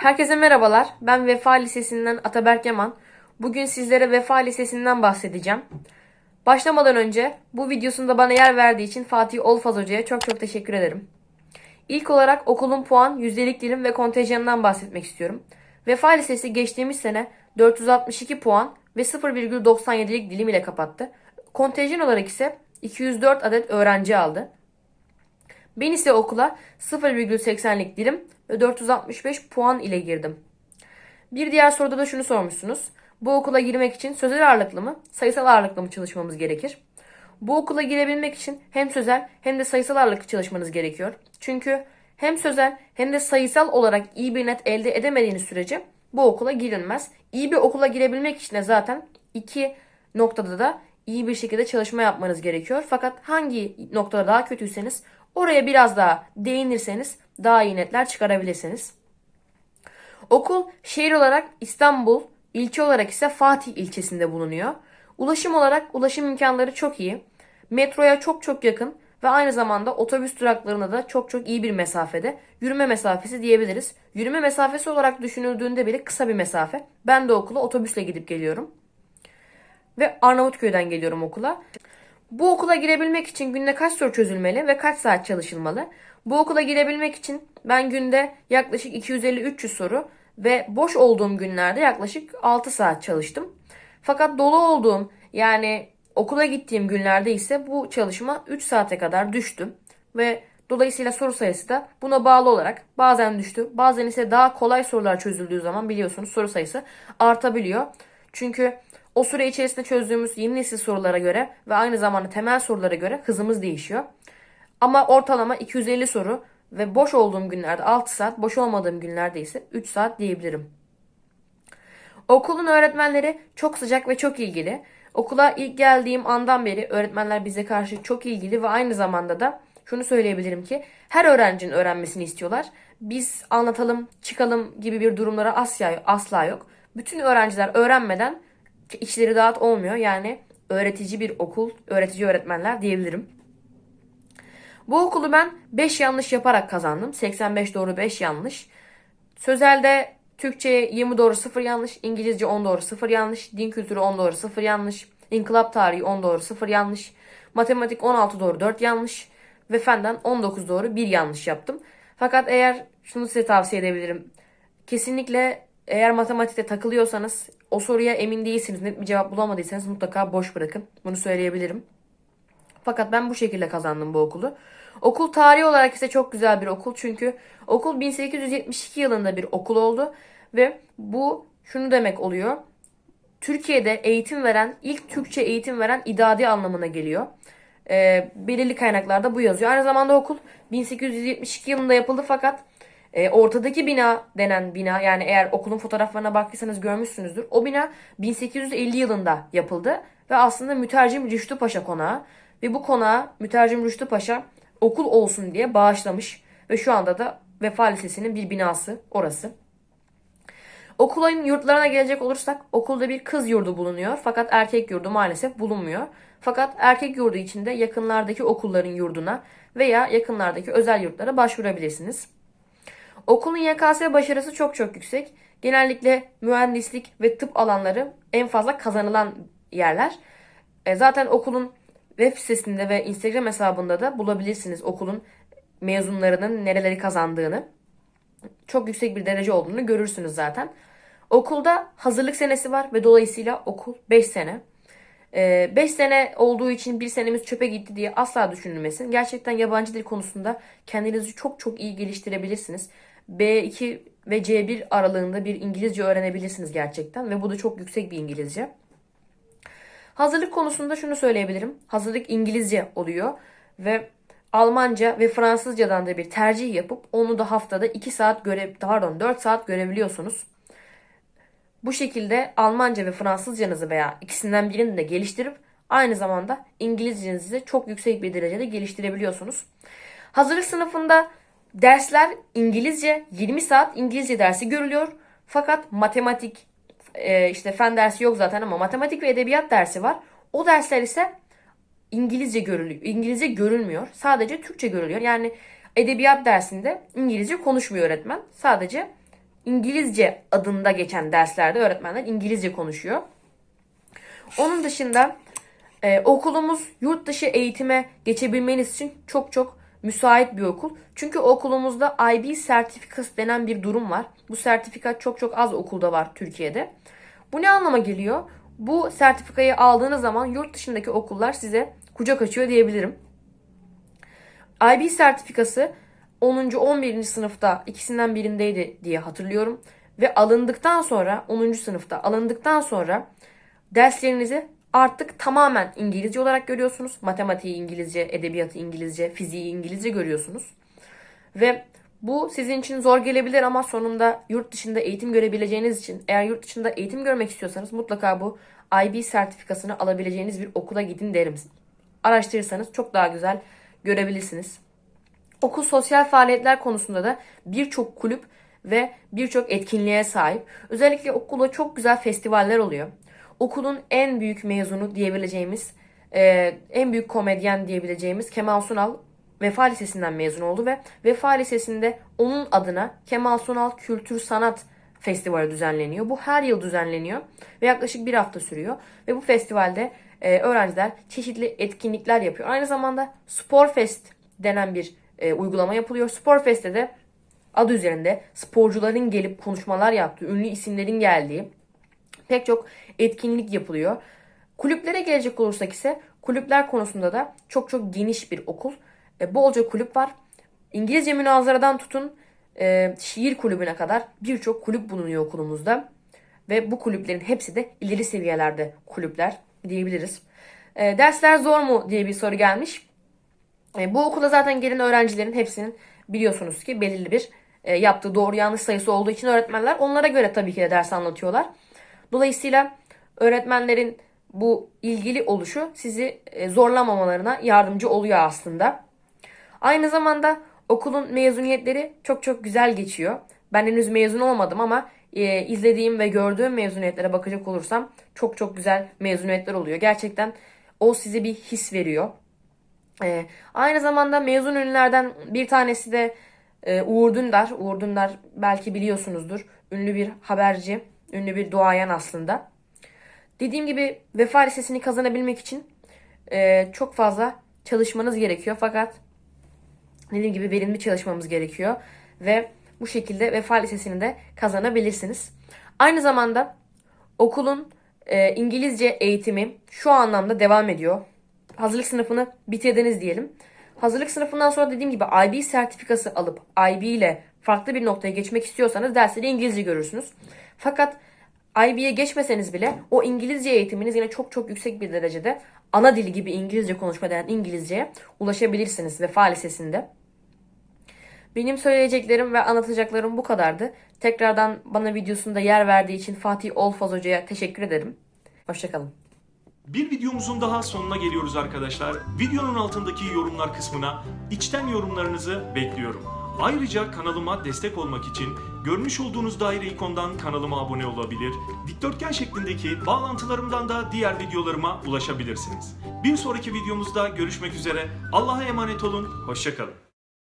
Herkese merhabalar. Ben Vefa Lisesi'nden Ataberk Yaman. Bugün sizlere Vefa Lisesi'nden bahsedeceğim. Başlamadan önce bu videosunda bana yer verdiği için Fatih Olfaz Hoca'ya çok çok teşekkür ederim. İlk olarak okulun puan, yüzdelik dilim ve kontenjanından bahsetmek istiyorum. Vefa Lisesi geçtiğimiz sene 462 puan ve 0,97'lik dilim ile kapattı. Kontenjan olarak ise 204 adet öğrenci aldı. Ben ise okula 0,80'lik dilim ve 465 puan ile girdim. Bir diğer soruda da şunu sormuşsunuz. Bu okula girmek için sözel ağırlıklı mı, sayısal ağırlıklı mı çalışmamız gerekir? Bu okula girebilmek için hem sözel hem de sayısal ağırlıklı çalışmanız gerekiyor. Çünkü hem sözel hem de sayısal olarak iyi bir net elde edemediğiniz sürece bu okula girilmez. İyi bir okula girebilmek için de zaten iki noktada da iyi bir şekilde çalışma yapmanız gerekiyor. Fakat hangi noktada daha kötüyseniz oraya biraz daha değinirseniz daha iyi netler çıkarabilirsiniz. Okul şehir olarak İstanbul, ilçe olarak ise Fatih ilçesinde bulunuyor. Ulaşım olarak ulaşım imkanları çok iyi. Metroya çok çok yakın ve aynı zamanda otobüs duraklarına da çok çok iyi bir mesafede. Yürüme mesafesi diyebiliriz. Yürüme mesafesi olarak düşünüldüğünde bile kısa bir mesafe. Ben de okula otobüsle gidip geliyorum. Ve Arnavutköy'den geliyorum okula. Bu okula girebilmek için günde kaç soru çözülmeli ve kaç saat çalışılmalı? Bu okula girebilmek için ben günde yaklaşık 250-300 soru ve boş olduğum günlerde yaklaşık 6 saat çalıştım. Fakat dolu olduğum yani okula gittiğim günlerde ise bu çalışma 3 saate kadar düştü. Ve dolayısıyla soru sayısı da buna bağlı olarak bazen düştü. Bazen ise daha kolay sorular çözüldüğü zaman biliyorsunuz soru sayısı artabiliyor. Çünkü o süre içerisinde çözdüğümüz yeni nesil sorulara göre ve aynı zamanda temel sorulara göre hızımız değişiyor. Ama ortalama 250 soru ve boş olduğum günlerde 6 saat, boş olmadığım günlerde ise 3 saat diyebilirim. Okulun öğretmenleri çok sıcak ve çok ilgili. Okula ilk geldiğim andan beri öğretmenler bize karşı çok ilgili ve aynı zamanda da şunu söyleyebilirim ki her öğrencinin öğrenmesini istiyorlar. Biz anlatalım, çıkalım gibi bir durumlara asla, asla yok. Bütün öğrenciler öğrenmeden içleri rahat olmuyor. Yani öğretici bir okul, öğretici öğretmenler diyebilirim. Bu okulu ben 5 yanlış yaparak kazandım. 85 doğru 5 yanlış. Sözelde Türkçe 20 doğru 0 yanlış, İngilizce 10 doğru 0 yanlış, din kültürü 10 doğru 0 yanlış, inkılap tarihi 10 doğru 0 yanlış, matematik 16 doğru 4 yanlış ve fenden 19 doğru 1 yanlış yaptım. Fakat eğer şunu size tavsiye edebilirim. Kesinlikle eğer matematikte takılıyorsanız o soruya emin değilsiniz, net bir cevap bulamadıysanız mutlaka boş bırakın. Bunu söyleyebilirim. Fakat ben bu şekilde kazandım bu okulu. Okul tarihi olarak ise çok güzel bir okul. Çünkü okul 1872 yılında bir okul oldu. Ve bu şunu demek oluyor. Türkiye'de eğitim veren, ilk Türkçe eğitim veren idadi anlamına geliyor. E, belirli kaynaklarda bu yazıyor. Aynı zamanda okul 1872 yılında yapıldı fakat e, ortadaki bina denen bina yani eğer okulun fotoğraflarına baktıysanız görmüşsünüzdür. O bina 1850 yılında yapıldı ve aslında mütercim Rüştü Paşa konağı. Ve bu konağa mütercim Rüştü Paşa okul olsun diye bağışlamış. Ve şu anda da Vefa Lisesi'nin bir binası orası. Okulun yurtlarına gelecek olursak okulda bir kız yurdu bulunuyor. Fakat erkek yurdu maalesef bulunmuyor. Fakat erkek yurdu içinde yakınlardaki okulların yurduna veya yakınlardaki özel yurtlara başvurabilirsiniz. Okulun YKS başarısı çok çok yüksek. Genellikle mühendislik ve tıp alanları en fazla kazanılan yerler. E, zaten okulun web sitesinde ve Instagram hesabında da bulabilirsiniz okulun mezunlarının nereleri kazandığını. Çok yüksek bir derece olduğunu görürsünüz zaten. Okulda hazırlık senesi var ve dolayısıyla okul 5 sene. 5 sene olduğu için bir senemiz çöpe gitti diye asla düşünülmesin. Gerçekten yabancı dil konusunda kendinizi çok çok iyi geliştirebilirsiniz. B2 ve C1 aralığında bir İngilizce öğrenebilirsiniz gerçekten ve bu da çok yüksek bir İngilizce. Hazırlık konusunda şunu söyleyebilirim. Hazırlık İngilizce oluyor ve Almanca ve Fransızcadan da bir tercih yapıp onu da haftada 2 saat göre pardon 4 saat görebiliyorsunuz. Bu şekilde Almanca ve Fransızcanızı veya ikisinden birini de geliştirip aynı zamanda İngilizcenizi de çok yüksek bir derecede geliştirebiliyorsunuz. Hazırlık sınıfında dersler İngilizce 20 saat İngilizce dersi görülüyor. Fakat matematik e, işte fen dersi yok zaten ama matematik ve edebiyat dersi var. O dersler ise İngilizce görülüyor. İngilizce görülmüyor. Sadece Türkçe görülüyor. Yani edebiyat dersinde İngilizce konuşmuyor öğretmen. Sadece İngilizce adında geçen derslerde öğretmenler İngilizce konuşuyor. Onun dışında e, okulumuz yurt dışı eğitime geçebilmeniz için çok çok müsait bir okul. Çünkü okulumuzda IB sertifikası denen bir durum var. Bu sertifika çok çok az okulda var Türkiye'de. Bu ne anlama geliyor? Bu sertifikayı aldığınız zaman yurt dışındaki okullar size kucak açıyor diyebilirim. IB sertifikası 10. 11. sınıfta ikisinden birindeydi diye hatırlıyorum. Ve alındıktan sonra 10. sınıfta alındıktan sonra derslerinizi artık tamamen İngilizce olarak görüyorsunuz. Matematiği İngilizce, edebiyatı İngilizce, fiziği İngilizce görüyorsunuz. Ve bu sizin için zor gelebilir ama sonunda yurt dışında eğitim görebileceğiniz için eğer yurt dışında eğitim görmek istiyorsanız mutlaka bu IB sertifikasını alabileceğiniz bir okula gidin derim. Araştırırsanız çok daha güzel görebilirsiniz. Okul sosyal faaliyetler konusunda da birçok kulüp ve birçok etkinliğe sahip. Özellikle okulda çok güzel festivaller oluyor. Okulun en büyük mezunu diyebileceğimiz, e, en büyük komedyen diyebileceğimiz Kemal Sunal Vefa Lisesi'nden mezun oldu ve Vefa Lisesi'nde onun adına Kemal Sunal Kültür Sanat Festivali düzenleniyor. Bu her yıl düzenleniyor ve yaklaşık bir hafta sürüyor. Ve bu festivalde e, öğrenciler çeşitli etkinlikler yapıyor. Aynı zamanda Spor Fest denen bir e, uygulama yapılıyor. Spor Fest'te de adı üzerinde sporcuların gelip konuşmalar yaptığı, ünlü isimlerin geldiği pek çok etkinlik yapılıyor. Kulüplere gelecek olursak ise kulüpler konusunda da çok çok geniş bir okul. E, bolca kulüp var. İngilizce münazaradan tutun e, şiir kulübüne kadar birçok kulüp bulunuyor okulumuzda. Ve bu kulüplerin hepsi de ileri seviyelerde kulüpler diyebiliriz. E, dersler zor mu diye bir soru gelmiş. E, bu okula zaten gelen öğrencilerin hepsinin biliyorsunuz ki belirli bir e, yaptığı doğru yanlış sayısı olduğu için öğretmenler onlara göre tabii ki de ders anlatıyorlar. Dolayısıyla öğretmenlerin bu ilgili oluşu sizi e, zorlamamalarına yardımcı oluyor aslında. Aynı zamanda okulun mezuniyetleri çok çok güzel geçiyor. Ben henüz mezun olmadım ama e, izlediğim ve gördüğüm mezuniyetlere bakacak olursam çok çok güzel mezuniyetler oluyor. Gerçekten o size bir his veriyor. E, aynı zamanda mezun ünlülerden bir tanesi de e, Uğur Dündar. Uğur Dündar belki biliyorsunuzdur. Ünlü bir haberci, ünlü bir duayen aslında. Dediğim gibi Vefa Lisesi'ni kazanabilmek için e, çok fazla çalışmanız gerekiyor. Fakat dediğim gibi verimli çalışmamız gerekiyor. Ve bu şekilde Vefa Lisesi'ni de kazanabilirsiniz. Aynı zamanda okulun e, İngilizce eğitimi şu anlamda devam ediyor. Hazırlık sınıfını bitirdiniz diyelim. Hazırlık sınıfından sonra dediğim gibi IB sertifikası alıp IB ile farklı bir noktaya geçmek istiyorsanız dersleri İngilizce görürsünüz. Fakat IB'ye geçmeseniz bile o İngilizce eğitiminiz yine çok çok yüksek bir derecede ana dili gibi İngilizce konuşma denen İngilizceye ulaşabilirsiniz Vefa Lisesi'nde. Benim söyleyeceklerim ve anlatacaklarım bu kadardı. Tekrardan bana videosunda yer verdiği için Fatih Olfaz Hoca'ya teşekkür ederim. Hoşçakalın. Bir videomuzun daha sonuna geliyoruz arkadaşlar. Videonun altındaki yorumlar kısmına içten yorumlarınızı bekliyorum. Ayrıca kanalıma destek olmak için görmüş olduğunuz daire ikondan kanalıma abone olabilir, dikdörtgen şeklindeki bağlantılarımdan da diğer videolarıma ulaşabilirsiniz. Bir sonraki videomuzda görüşmek üzere. Allah'a emanet olun, hoşçakalın.